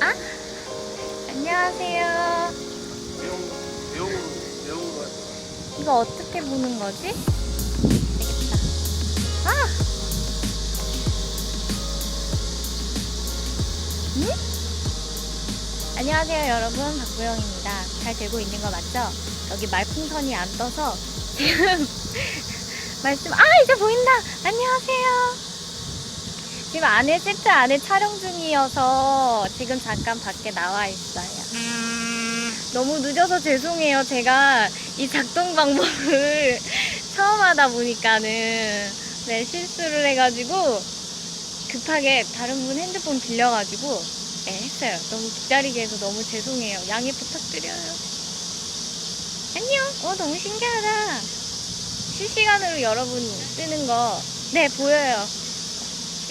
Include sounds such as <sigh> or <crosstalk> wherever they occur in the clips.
아? 안녕하세요. 내용 내용으로 내용으로 이거 어떻게 보는 거지? 알겠다. 아! 응? 안녕하세요, 여러분. 박보영입니다. 잘 되고 있는 거 맞죠? 여기 말풍선이 안 떠서 지금 <laughs> 말씀, 아, 이제 보인다! 안녕하세요. 지금 안에 세트 안에 촬영 중이어서 지금 잠깐 밖에 나와 있어요. 너무 늦어서 죄송해요. 제가 이 작동 방법을 <laughs> 처음 하다 보니까는 네, 실수를 해가지고 급하게 다른 분 핸드폰 빌려가지고 네, 했어요. 너무 기다리게 해서 너무 죄송해요. 양해 부탁드려요. 안녕. 어, 너무 신기하다. 실시간으로 여러분 뜨는 거. 네, 보여요.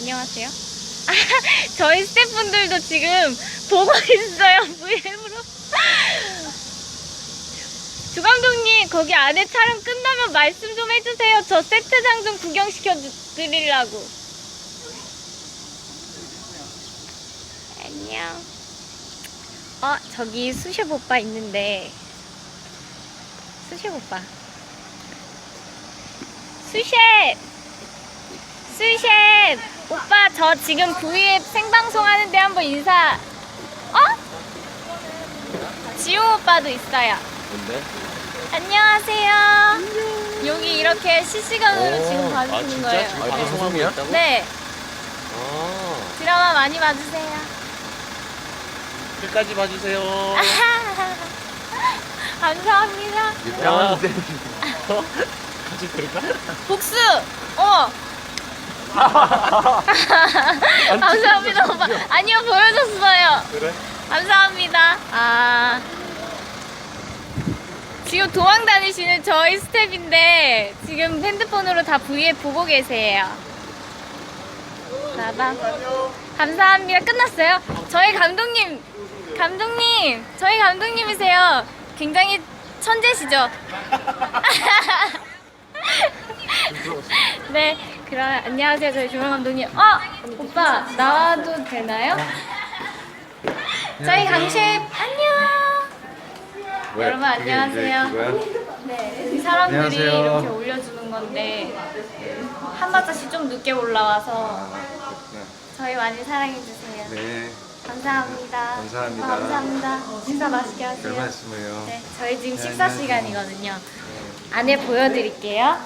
안녕하세요. 아, <laughs> 저희 스태프분들도 지금 보고 있어요. VM으로. <laughs> 주감독님 거기 안에 촬영 끝나면 말씀 좀 해주세요. 저 세트장 좀 구경시켜 주- 드리려고. 안녕. 어 저기 수셉 오빠 있는데 수셉 오빠. 수셉. 수셉 오빠 저 지금 V앱 생방송 하는데 한번 인사. 어? 지호 오빠도 있어요. 뭔데? 안녕하세요. 여기 이렇게 실시간으로 지금 봐주시는 아 진짜? 거예요. 지금 방송하고 있다고? 네, 아 드라마 많이 봐주세요. 끝까지 봐주세요. <laughs> 감사합니다. 유명한데. <laughs> 같이 들을까? 복수! 어! <laughs> 감사합니다, 오빠. 아니요, 보여줬어요. 그래? 감사합니다. 아. 지금 도망 다니시는 저희 스텝인데, 지금 핸드폰으로 다 V에 보고 계세요. 나방. 감사합니다. 끝났어요? 저희 감독님, 감독님, 저희 감독님이세요. 굉장히 천재시죠? <laughs> <laughs> 네, 그럼 안녕하세요. 저희 조명 감독님. 어, 오빠 나와도 되나요? 저희 강셰프 안녕. 왜? 여러분, 그게 이제 안녕하세요. 그거야? 네, 이 사람들이 안녕하세요. 이렇게 올려주는 건데 한 발짝씩 좀 늦게 올라와서 그렇구나. 저희 많이 사랑해 주세요. 네, 감사합니다. 감사합니다. 어, 감사합니다. 식사 맛있게 하세요. 별 말씀을요. 네, 저희 지금 네, 식사 안녕하세요. 시간이거든요. 안에 보여드릴게요.